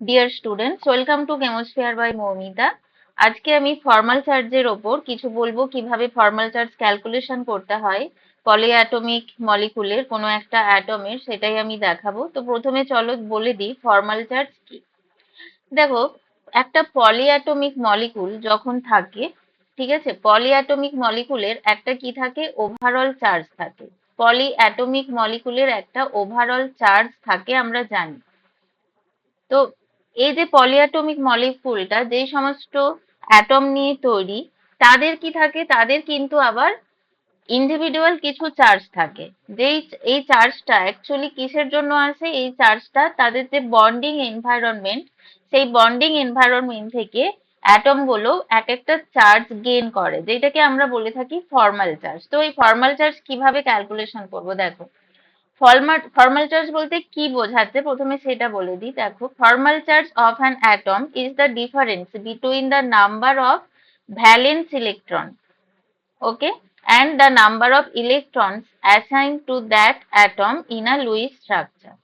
Dear students welcome to Chemosphere by Moumita আজকে আমি formal চার্জের ওপর কিছু বলব কীভাবে ফর্মাল চার্জ ক্যালকুলেশন করতে হয়। পলিঅ্যাটমিক মলিকুলের কোনো একটা অ্যাটমের সেটাই আমি দেখাবো। তো প্রথমে চলো বলে দিই ফর্মাল চার্জ কি। দেখো, একটা পলিঅ্যাটমিক মলিকুল যখন থাকে, ঠিক আছে? পলিঅ্যাটমিক মলিকুলের একটা কি থাকে? ওভারঅল চার্জ থাকে। পলিঅ্যাটমিক মলিকুলের একটা ওভারঅল চার্জ থাকে, আমরা জানি। তো এই যে পলিঅ্যাটমিক মলিকুলটা যে সমস্ত অ্যাটম নিয়ে তৈরি, তাদের কি থাকে? তাদের কিন্তু আবার ইন্ডিভিজুয়াল কিছু চার্জ থাকে। যেই, এই চার্জটা অ্যাকচুয়ালি কিসের জন্য আসে? এই চার্জটা তাদের যে বন্ডিং এনভায়রনমেন্ট সেই বন্ডিং এনভায়রনমেন্ট থেকে অ্যাটমগুলো এক একটা চার্জ গেইন করে, যেটাকে আমরা বলে থাকি ফর্মাল চার্জ তো এই ফর্মাল চার্জ কীভাবে ক্যালকুলেশন করব? দেখো ফর্মাল চার্জ বলতে কি বোঝাচ্ছে? প্রথমে সেটা বলে দিই, দেখো। Formal charge of an atom is the difference between the number of valence electron okay and the number of electrons assign to that atom in a Lewis structure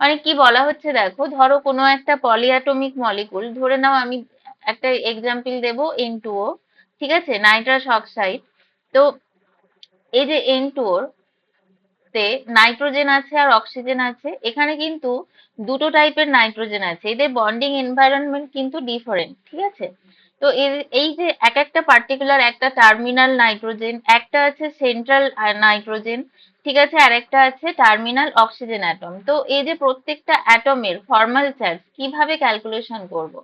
মানে কি বলা হচ্ছে দেখো, ধরো কোনো একটা পলিঅ্যাটমিক মলিকুল ধরে নাও আমি একটা এক্সাম্পল দেবো এন ঠিক আছে? নাইট্রাস অক্সাইড তো এই যে এন তে নাইট্রোজেন আছে আর অক্সিজেন আছে। এখানে কিন্তু দুটো টাইপের নাইট্রোজেন আছে। এদের বন্ডিং এনভায়রনমেন্ট কিন্তু ডিফারেন্ট ঠিক আছে? তো এই যে এক একটা পার্টিকুলার একটা টার্মিনাল নাইট্রোজেন, একটা আছে সেন্ট্রাল নাইট্রোজেন, ঠিক আছে? আর একটা আছে টার্মিনাল অক্সিজেন অ্যাটম তো এই যে প্রত্যেকটা অ্যাটমের ফর্মাল চার্জ কীভাবে ক্যালকুলেশন করব?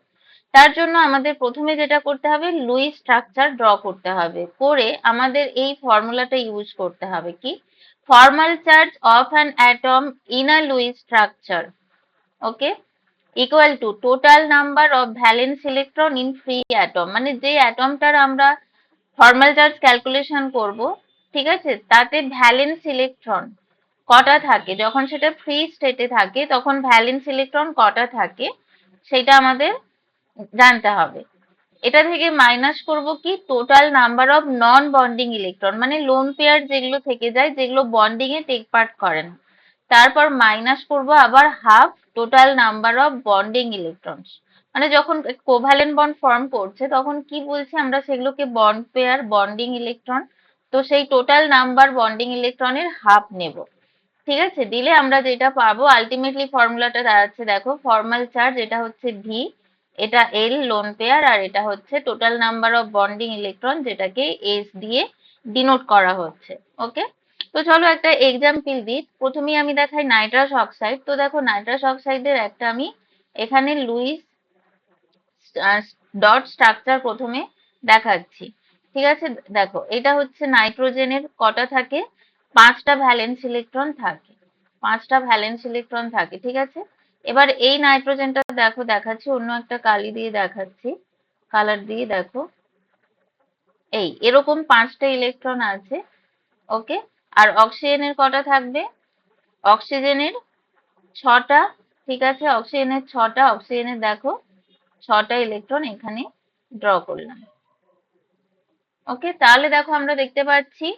তার জন্য আমাদের প্রথমে যেটা করতে হবে লুই স্ট্রাকচার ড্র করতে হবে। করে আমাদের এই ফর্মুলাটা ইউজ করতে হবে কি? Formal charge of an atom in a Lewis structure, okay? Equal to total number of valence electron in free atom. মানে যে অ্যাটমটার আমরা ফর্মাল চার্জ ক্যালকুলেশন করব, ঠিক আছে? তাতে ভ্যালেন্স ইলেকট্রন কটা থাকে? যখন সেটা ফ্রি স্টেটে থাকে, তখন ভ্যালেন্স ইলেকট্রন কটা থাকে? সেটা আমাদের জানতে হবে। এটা থেকে মাইনাস করব কি? Total number of non bonding electron মানে লোন পেয়ার যেগুলো থেকে যায়, যেগুলো বন্ডিং এ টেক পার্ট করে না। তারপর মাইনাস করব আবার half total number of bonding electrons মানে যখন কোভ্যালেন্ট বন্ড ফর্ম করছে, তখন কি বলছি আমরা সেগুলোকে বন্ড পেয়ার বন্ডিং ইলেকট্রন তো সেই টোটাল নাম্বার বন্ডিং ইলেকট্রনের হাফ নেব। ঠিক আছে? দিলে আমরা যেটা পাবো আলটিমেটলি ফর্মুলাটা দাঁড়াচ্ছে দেখো ফর্মাল চার্জ এটা হচ্ছে ভি এটা এল লোন পেয়ার আর এটা হচ্ছে total number of bonding electron যেটাকে এস দিয়ে ডিনোট করা হচ্ছে ওকে তো চলো একটা এক্সাম্পল দিই। প্রথমেই আমি দেখাই নাইট্রাস অক্সাইড তো দেখো নাইট্রাস অক্সাইডের একটা আমি এখানে লুইস ডট স্ট্রাকচার প্রথমে দেখাচ্ছি। ঠিক আছে? দেখো, এটা হচ্ছে নাইট্রোজেনের কটা থাকে? পাঁচটা ভ্যালেন্স ইলেকট্রন থাকে। পাঁচটা ভ্যালেন্স ইলেকট্রন থাকে, ঠিক আছে? এবার এই নাইট্রোজেনটা দেখো, দেখাচ্ছি, অন্য একটা কালি দিয়ে দেখাচ্ছি, কালার দিয়ে দেখো। এই, এরকম পাঁচটা ইলেকট্রন আছে, ওকে? আর অক্সিজেনের কটা থাকবে? অক্সিজেনের ছটা, ঠিক আছে? অক্সিজেনের ছটা, অক্সিজেনের দেখো, ছটা ইলেকট্রন এখানে ড্র করলাম। ওকে, তাহলে দেখো আমরা দেখতে পাচ্ছি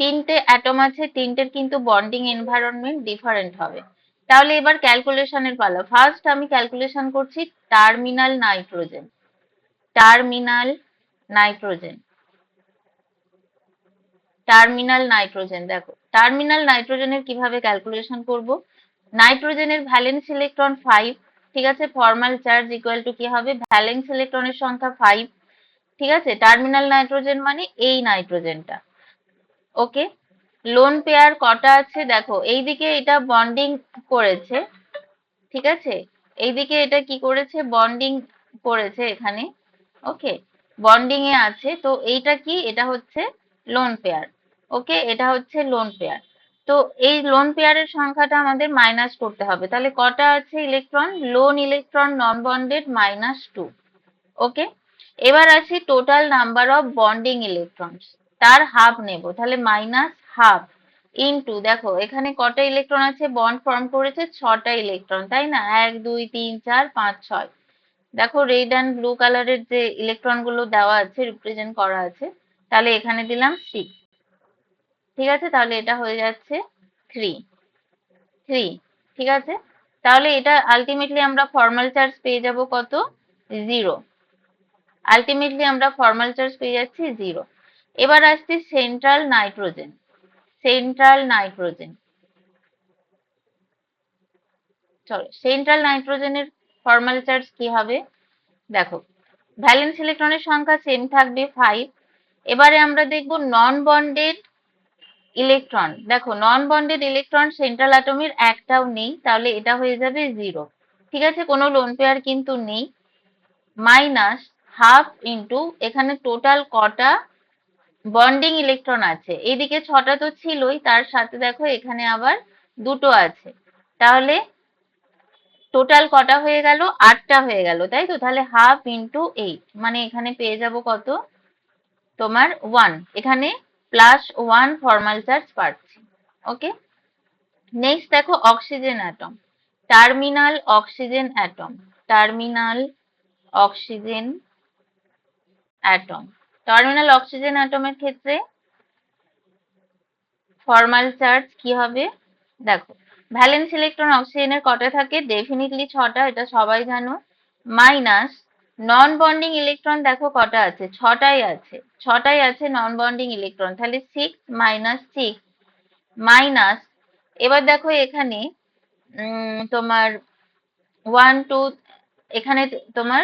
তিনটে অ্যাটম আছে, তিনটের কিন্তু বন্ডিং এনভায়রনমেন্ট ডিফারেন্ট হবে। তাহলে এবার ক্যালকুলেশনের পালা। ফার্স্ট আমি ক্যালকুলেশন করছি terminal nitrogen terminal nitrogen terminal nitrogen দেখো। টার্মিনাল নাইট্রোজেনের কীভাবে ক্যালকুলেশন করব? নাইট্রোজেনের ভ্যালেন্স ইলেকট্রন ফাইভ ঠিক আছে? ফর্মাল চার্জ ইকুয়াল টু কি হবে? ভ্যালেন্স ইলেকট্রনের সংখ্যা ফাইভ ঠিক আছে? টার্মিনাল নাইট্রোজেন মানে এই নাইট্রোজেনটা ওকে লোন পেয়ার কটা আছে? দেখো, এইদিকে এটা বন্ডিং করেছে, ঠিক আছে? এইদিকে এটা কি করেছে? বন্ডিং করেছে এখানে ওকে বন্ডিং এ আছে, তো এইটা কি? এটা হচ্ছে লোন পেয়ার ওকে এটা হচ্ছে লোন পেয়ার তো এই লোন পেয়ারের সংখ্যাটা আমাদের মাইনাস করতে হবে। তাহলে কটা আছে electron lone electron non bonded minus two okay এবার আছে total number of bonding electrons তার হাফ নেব। তাহলে মাইনাস হাফ ইনটু দেখো, এখানে কটা ইলেকট্রন আছে? বন্ড ফর্ম করেছে ছটা ইলেকট্রন তাই না? এক, দুই, তিন, চার, পাঁচ, ছয়। দেখো রেড অ্যান্ড ব্লু কালারের যে ইলেকট্রনগুলো দেওয়া আছে রিপ্রেজেন্ট করা আছে, তাহলে এখানে দিলাম সিক্স ঠিক আছে? তাহলে এটা হয়ে যাচ্ছে থ্রি থ্রি ঠিক আছে? তাহলে এটা আলটিমেটলি আমরা ফর্মাল চার্জ পেয়ে যাব কত? জিরো আলটিমেটলি আমরা ফর্মাল চার্জ পেয়ে যাচ্ছি জিরো এবার আসছি সেন্ট্রাল নাইট্রোজেন সেন্ট্রাল নাইট্রোজেন চলো সেন্ট্রাল নাইট্রোজেনের ফর্মাল চার্জ কি হবে? দেখো ভ্যালেন্স ইলেকট্রনের সংখ্যা সেম থাকবে ফাইভ এবারে আমরা দেখব নন বন্ডেড ইলেকট্রন দেখো নন বন্ডেড ইলেকট্রন সেন্ট্রাল অ্যাটমের একটাও নেই, তাহলে এটা হয়ে যাবে জিরো ঠিক আছে, কোনো লোন পেয়ার কিন্তু নেই। মাইনাস হাফ ইন্টু এখানে টোটাল কটা বন্ডিং ইলেকট্রন আছে। এইদিকে ছটা তো ছিলই, তার সাথে দেখো এখানে আবার দুটো আছে। তাহলে টোটাল কটা হয়ে গেল? আটটা হয়ে গেল, তাই তো? তাহলে হাফ ইন্টু এইট মানে এখানে পেয়ে যাব কত? তোমার ওয়ান এখানে প্লাস ওয়ান ফর্মাল চার্জ পাচ্ছি ওকে নেক্সট দেখো oxygen atom terminal oxygen atom terminal oxygen atom terminal oxygen অ্যাটমের ক্ষেত্রে ফর্মাল চার্জ কি হবে? দেখো ভ্যালেন্স ইলেকট্রন অক্সিজেনের কটা থাকে? ডেফিনেটলি ছটা, এটা সবাই জানো। মাইনাস নন বন্ডিং ইলেকট্রন দেখো কটা আছে? ছটাই আছে। ছটাই আছে নন বন্ডিং ইলেকট্রন তাহলে সিক্স মাইনাস সিক্স মাইনাস এবার দেখো এখানে তোমার ওয়ান টু এখানে তোমার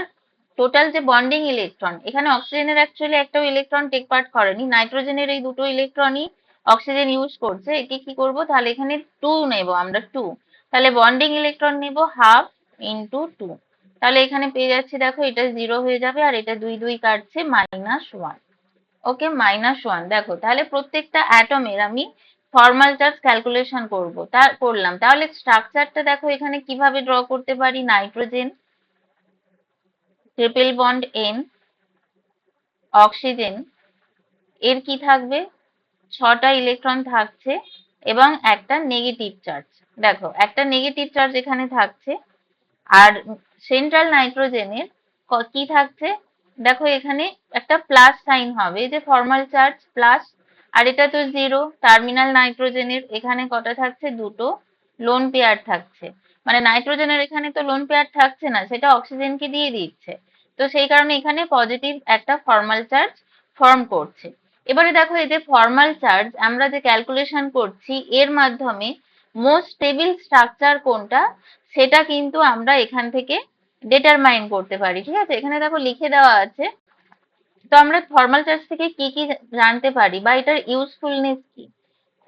টোটাল যে বন্ডিং ইলেকট্রন এখানে অক্সিজেনের অ্যাকচুয়ালি একটাও ইলেকট্রন টেক পার্ট করেনি। নাইট্রোজেনের এই দুটো ইলেকট্রনই অক্সিজেন ইউজ করছে। একে কি করব? তাহলে এখানে টু নেব আমরা টু তাহলে বন্ডিং ইলেকট্রন নেব হাফ ইন্টু টু তাহলে এখানে পেয়ে যাচ্ছি, দেখো এটা জিরো হয়ে যাবে আর এটা দুই দুই কাটছে minus one okay minus one দেখো, তাহলে প্রত্যেকটা অ্যাটমের আমি ফর্মাল চার্জ ক্যালকুলেশন করব। তা করলাম। তাহলে স্ট্রাকচারটা দেখো এখানে কীভাবে ড্র করতে পারি? Nitrogen triple bond N oxygen এর কি থাকবে? ছটা ইলেকট্রন থাকছে এবং একটা নেগেটিভ চার্জ দেখো, একটা নেগেটিভ চার্জ এখানে থাকছে আর সেন্ট্রাল নাইট্রোজেনের কি থাকছে? দেখো, এখানে একটা প্লাস সাইন হবে, যে ফর্মাল চার্জ প্লাস আর এটা তো জিরো টার্মিনাল নাইট্রোজেনের এখানে কটা থাকছে? দুটো। লোন পেয়ার থাকছে। মানে নাইট্রোজেনের এখানে তো লোন পেয়ার থাকছে না, সেটা অক্সিজেনকে দিয়ে দিচ্ছে। তো সেই কারণে এখানে পজিটিভ একটা ফর্মাল চার্জ ফর্ম করছে। এবারে দেখো এই যে ফর্মাল চার্জ আমরা যে ক্যালকুলেশন করছি, এর মাধ্যমে মোস্ট স্টেবল স্ট্রাকচার কোনটা, সেটা কিন্তু আমরা এখান থেকে ডিটারমাইন করতে পারি, ঠিক আছে? এখানে দেখো লিখে দেওয়া আছে। তো আমরা ফর্মাল চার্জ থেকে কি কি জানতে পারি বা এটার ইউজফুলনেস কি?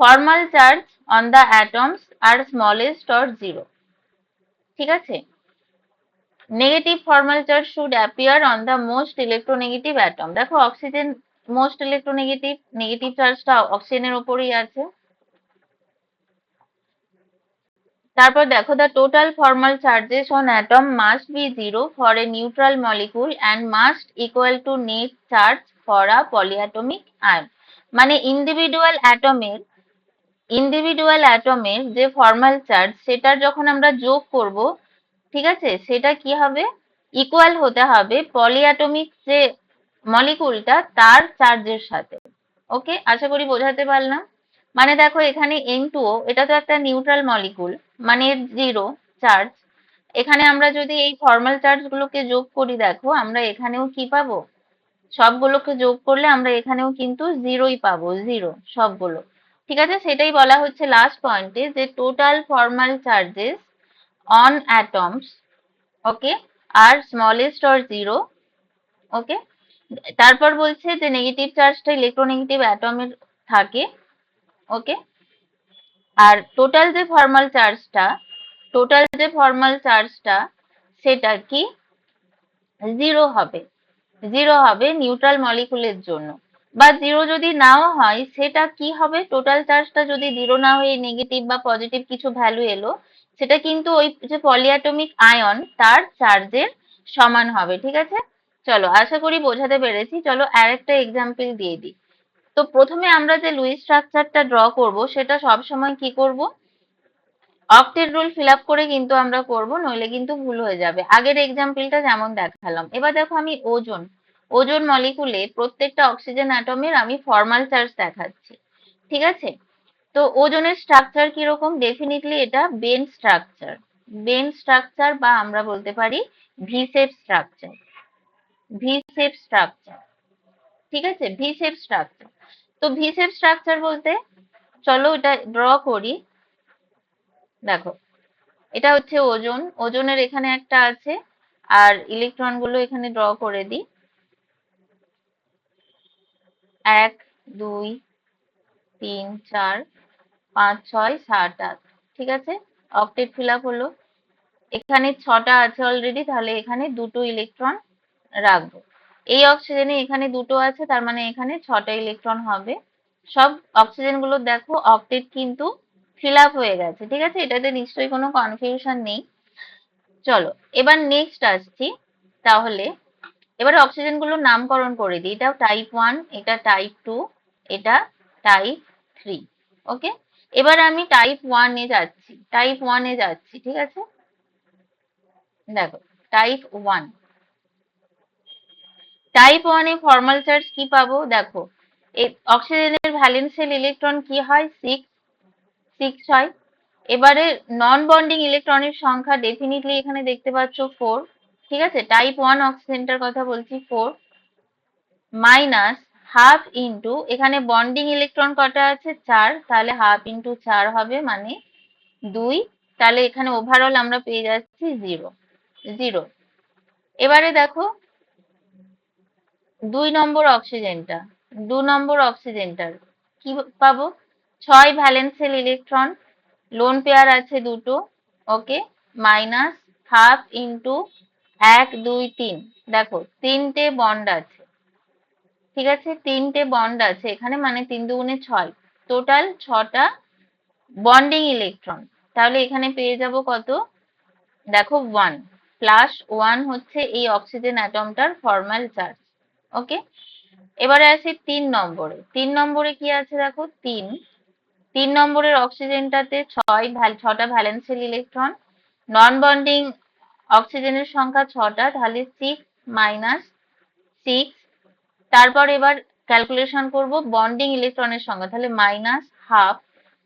Formal charge on the atoms are smallest or zero ঠিক আছে? Negative formal charge should appear on the most electronegative atom দেখো অক্সিজেন মোস্ট ইলেকট্রোনেগেটিভ নেগেটিভ চার্জটা অক্সিজেনের ওপরেই আছে। তারপর দেখো the total formal charges on atom must be zero for a neutral molecule and must equal to net charge for a polyatomic ion মানে individual অ্যাটমের individual অ্যাটমের যে ফর্মাল চার্জ সেটার যখন আমরা যোগ করব ঠিক আছে? সেটা কি হবে? ইকুয়াল হতে হবে পলিঅ্যাটমিক যে মলিকুলটা তার চার্জের সাথে। ওকে আশা করি বোঝাতে পারলাম? মানে দেখো, এখানে এন এটা তো একটা নিউট্রাল মলিকুল মানে জিরো চার্জ এখানে আমরা যদি এই ফর্মাল চার্জগুলোকে যোগ করি, দেখো, আমরা এখানেও কি পাবো? সবগুলোকে যোগ করলে আমরা এখানেও কিন্তু জিরোই পাবো জিরো সবগুলো। ঠিক আছে? সেটাই বলা হচ্ছে লাস্ট পয়েন্টে যে total formal charges on atoms okay are smallest or zero okay তারপর বলছে যে নেগেটিভ চার্জটা ইলেকট্রোনেগেটিভ অ্যাটমের থাকে ওকে আর টোটাল যে ফর্মাল চার্জটা টোটাল যে ফর্মাল চার্জটা সেটা কি? জিরো হবে জিরো হবে নিউট্রাল মলিকুলের জন্য, বা জিরো যদি নাও হয়, সেটা কি হবে? টোটাল চার্জটা যদি জিরো না হয়ে নেগেটিভ বা পজিটিভ কিছু ভ্যালু এলো সেটা কিন্তু ওই যে পলিঅ্যাটমিক আয়ন তার চার্জের সমান হবে, ঠিক আছে? চলো, আশা করি বোঝাতে পেরেছি। চলো আরেকটা এক্সাম্পল দিয়ে দিই। তো প্রথমে আমরা যে লুইস স্ট্রাকচারটা ড্র করব, সেটা সব সময় কি করব? অক্টেট রুল ফিল আপ করে কিন্তু আমরা করব, নইলে কিন্তু ভুল হয়ে যাবে। আগের এক্সাম্পলটা যেমন দেখালাম। এবার দেখো আমি ওজন ওজন মলিকুলে প্রত্যেকটা অক্সিজেন অ্যাটমের আমি ফর্মাল চার্জ দেখাচ্ছি, ঠিক আছে? তো ওজনের স্ট্রাকচার কীরকম? ডেফিনেটলি এটা বেন স্ট্রাকচার বেন স্ট্রাকচার বা আমরা বলতে পারি V shape structure V shape structure ঠিক আছে? ভি শেপ স্ট্রাকচার তো ভি শেপ স্ট্রাকচার বলতে, চলো এটা ড্র করি। দেখো, এটা হচ্ছে ওজন। ওজনের এখানে একটা আছে। আর ইলেকট্রনগুলো এখানে ড্র করে দিই এক, দুই, তিন, চার পাঁচ, ছয়, সাত, আট, ঠিক আছে? অক্টেট ফিল আপ হলো। এখানে ছটা আছে অলরেডি তাহলে এখানে দুটো ইলেকট্রন রাখব। এই অক্সিজেনে এখানে দুটো আছে, তার মানে এখানে ছটা ইলেকট্রন হবে। সব অক্সিজেনগুলো দেখো অক্টেট কিন্তু ফিল আপ হয়ে গেছে, ঠিক আছে? এটাতে নিশ্চয়ই কোনো কনফিউশন নেই। চলো, এবার নেক্সট আসছি। তাহলে, এবার অক্সিজেনগুলোর নামকরণ করে দিই। এটা টাইপ ওয়ান এটা টাইপ টু এটা টাইপ থ্রি ওকে এবার আমি টাইপ ওয়ানে যাচ্ছি টাইপ ওয়ানে যাচ্ছি, ঠিক আছে? দেখো টাইপ ওয়ান টাইপ ওয়ানে ফর্মাল চার্জ কি পাবো? দেখো অক্সিজেনের ভ্যালেন্সিয়াল ইলেকট্রন কি হয়? সিক্স সিক্স হয়। এবারে নন বন্ডিং ইলেকট্রনের সংখ্যা ডেফিনেটলি এখানে দেখতে পাচ্ছ ফোর ঠিক আছে? টাইপ ওয়ান অক্সিজেনটার কথা বলছি ফোর মাইনাস হাফ ইন্টু এখানে বন্ডিং ইলেকট্রন কটা আছে? চার। তাহলে হাফ ইন্টু চার হবে মানে দুই। তাহলে এখানে ওভারঅল আমরা পেয়ে যাচ্ছি জিরো জিরো এবারে দেখো, দুই নম্বর অক্সিজেনটা। দু নম্বর অক্সিজেনটার কি পাবো? ছয় ভ্যালেন্সিয়াল ইলেকট্রন লোন পেয়ার আছে দুটো। ওকে মাইনাস হাফ ইন্টু এক, দুই, তিন। দেখো, তিনটে বন্ড আছে। ঠিক আছে? তিনটে বন্ড আছে। এখানে মানে তিন দুগুণে ছয়। টোটাল ছটা বন্ডিং ইলেকট্রন তাহলে এখানে পেয়ে যাব কত? দেখো ওয়ান প্লাস ওয়ান হচ্ছে এই অক্সিজেন অ্যাটমটার ফর্মাল চার্জ ওকে এবারে আসি তিন নম্বরে। তিন নম্বরে কি আছে দেখো? তিন। তিন নম্বরের অক্সিজেনটাতে ছয় ছটা ভ্যালেন্সিয়াল ইলেকট্রন নন বন্ডিং অক্সিজেনের সংখ্যা ছটা, তাহলে সিক্স মাইনাস সিক্স তারপর এবার ক্যালকুলেশন করব বন্ডিং ইলেকট্রনের সংখ্যা তাহলে মাইনাস হাফ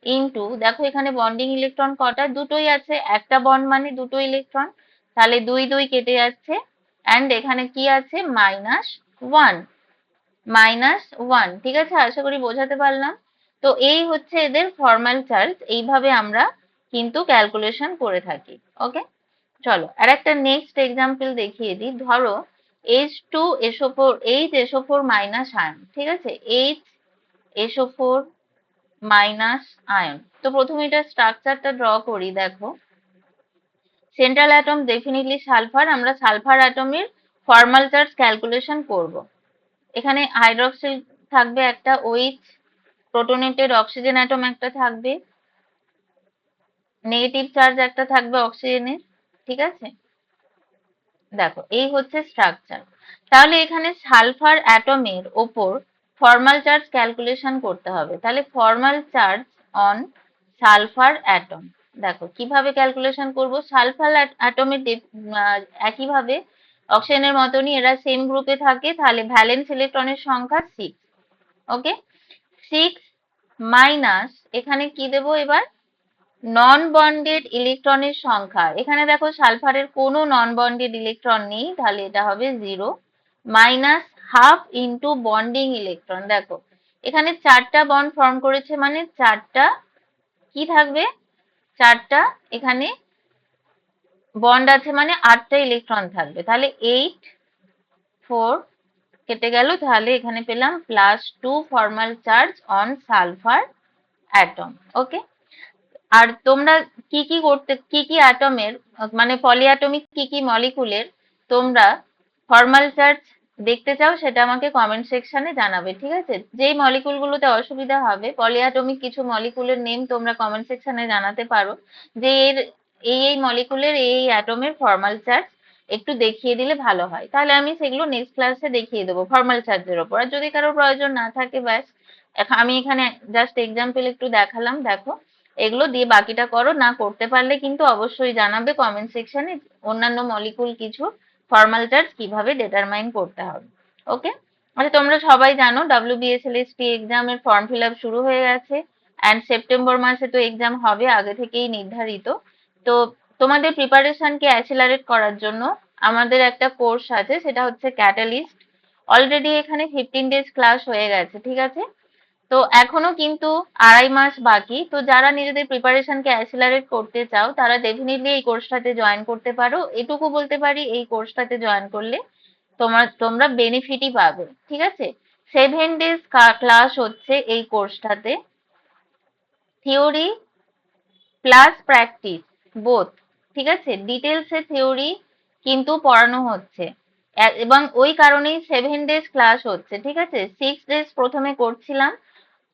ইন্টু দেখো এখানে বন্ডিং ইলেকট্রন কটা? দুটোই আছে, একটা বন্ড মানে দুটো ইলেকট্রন তাহলে দুই দুই কেটে যাচ্ছে অ্যান্ড এখানে কি আছে? মাইনাস ওয়ান মাইনাস ওয়ান ঠিক আছে? আশা করি বোঝাতে পারলাম। তো এই হচ্ছে এদের ফর্মাল চার্জ এইভাবে আমরা কিন্তু ক্যালকুলেশন করে থাকি ওকে চলো আর একটা নেক্সট এক্সাম্পল দেখিয়ে দিই। ধরো H two SO four H SO four minus ion ঠিক আছে? এইচ এসো ফোর মাইনাস আয়ন তো প্রথমে এটা স্ট্রাকচারটা ড্র করি, দেখো। সেন্ট্রাল অ্যাটম ডেফিনেটলি সালফার আমরা সালফার অ্যাটমের ফর্মাল চার্জ ক্যালকুলেশন করব। এখানে হাইড্রক্সিল থাকবে একটা ওইচ প্রোটোনেটেড অক্সিজেন অ্যাটম একটা থাকবে। নেগেটিভ চার্জ একটা থাকবে অক্সিজেনের ঠিক আছে? দেখো, এই হচ্ছে স্ট্রাকচার তাহলে এখানে সালফার অ্যাটমের ওপর ফর্মাল চার্জ ক্যালকুলেশন করতে হবে। তাহলে formal charge on sulphur atom দেখো, কীভাবে ক্যালকুলেশন করব? সালফার অ্যাটমের একইভাবে অক্সিজেনের মতনই এরা সেম গ্রুপে থাকে, তাহলে ভ্যালেন্স ইলেকট্রনের সংখ্যা সিক্স ওকে সিক্স মাইনাস এখানে কি দেব এবার? নন বন্ডেড ইলেকট্রনের সংখ্যা। এখানে দেখো সালফারের কোনো নন বন্ডেড ইলেকট্রন নেই, তাহলে এটা হবে zero minus half into bonding electron দেখো, এখানে চারটা বন্ড ফর্ম করেছে মানে চারটা কি থাকবে? চারটা এখানে বন্ড আছে মানে আটটা ইলেকট্রন থাকবে। তাহলে এইট ফোর কেটে গেল, তাহলে এখানে পেলাম plus two formal charge on sulphur atom okay আর তোমরা কি কি করতে, কি কি অ্যাটমের মানে পলিঅ্যাটমিক কি কি মলিকুলের তোমরা ফর্মাল চার্জ দেখতে চাও সেটা আমাকে কমেন্ট সেকশনে জানাবে, ঠিক আছে? যেই মলিকুলগুলোতে অসুবিধা হবে পলিঅ্যাটমিক কিছু মলিকুলের নেম তোমরা কমেন্ট সেকশনে জানাতে পারো। যে এর, এই এই মলিকুলের এই অ্যাটমের ফর্মাল চার্জ একটু দেখিয়ে দিলে ভালো হয়। তাহলে আমি সেগুলো নেক্সট ক্লাসে দেখিয়ে দেবো ফর্মাল চার্জের ওপর। আর যদি কারোর প্রয়োজন না থাকে, ব্যাস আমি এখানে জাস্ট এক্সাম্পল একটু দেখালাম, দেখো। এগুলো দিয়ে বাকিটা করো, না করতে পারলে কিন্তু অবশ্যই জানাবে কমেন্ট সেকশনে অন্যান্য মলিকুল কিছু ফর্মাল চার্জ কীভাবে ডিটারমাইন করতে হবে। ওকে আচ্ছা তোমরা সবাই জানো ডাব্লিউবিএসএলএসটি এক্সামের ফর্ম ফিল আপ শুরু হয়ে গেছে অ্যান্ড সেপ্টেম্বর মাসে তো এক্সাম হবে, আগে থেকেই নির্ধারিত। তো তোমাদের প্রিপারেশনকে অ্যাসিলারেট করার জন্য আমাদের একটা কোর্স আছে, সেটা হচ্ছে ক্যাটালিস্ট অলরেডি এখানে ফিফটিন ডেজ ক্লাস হয়ে গেছে, ঠিক আছে? তো এখনও কিন্তু আড়াই মাস বাকি। তো যারা নিজেদের প্রিপারেশনকে অ্যাসিলারেট করতে চাও, তারা ডেফিনেটলি এই কোর্সটাতে জয়েন করতে পারো। এটুকু বলতে পারি, এই কোর্সটাতে জয়েন করলে তোমার, তোমরা বেনিফিটই পাবে। ঠিক আছে? সেভেন ডেজ ক্লাস হচ্ছে এই কোর্সটাতে থিওরি প্লাস প্র্যাকটিস বোথ ঠিক আছে? ডিটেলসে থিওরি কিন্তু পড়ানো হচ্ছে। এবং ওই কারণেই সেভেন ডেজ ক্লাস হচ্ছে। ঠিক আছে? সিক্স ডেজ প্রথমে করছিলাম।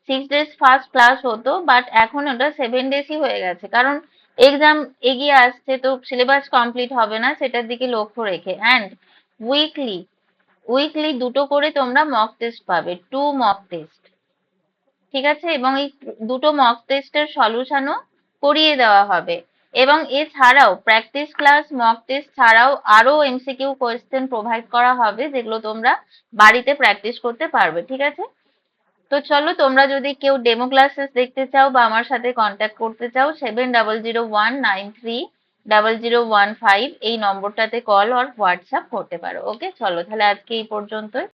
সিক্স ডেজ ফার্স্ট ক্লাস হতো বাট এখন ওটা সেভেন ডেজই হয়ে গেছে। কারণ এক্সাম এগিয়ে আসছে তো সিলেবাস কমপ্লিট হবে না, সেটার দিকে লক্ষ্য রেখে। অ্যান্ড উইকলি উইকলি দুটো করে তোমরা মক টেস্ট পাবে টু মক টেস্ট ঠিক আছে? এবং এই দুটো মক টেস্টের সলিউশনও করিয়ে দেওয়া হবে। এবং এছাড়াও প্র্যাকটিস ক্লাস মক টেস্ট ছাড়াও আরও এমসিকিউ কোয়েশ্চেন প্রোভাইড করা হবে, যেগুলো তোমরা বাড়িতে প্র্যাকটিস করতে পারবে। ঠিক আছে? তো চলো, তোমরা যদি কেউ ডেমো ক্লাসেস দেখতে চাও বা আমার সাথে কন্ট্যাক্ট করতে চাও seven double zero one nine three double zero one five এই নম্বরটাতে কল আর হোয়াটসঅ্যাপ করতে পারো ওকে চলো, তাহলে আজকে এই পর্যন্তই।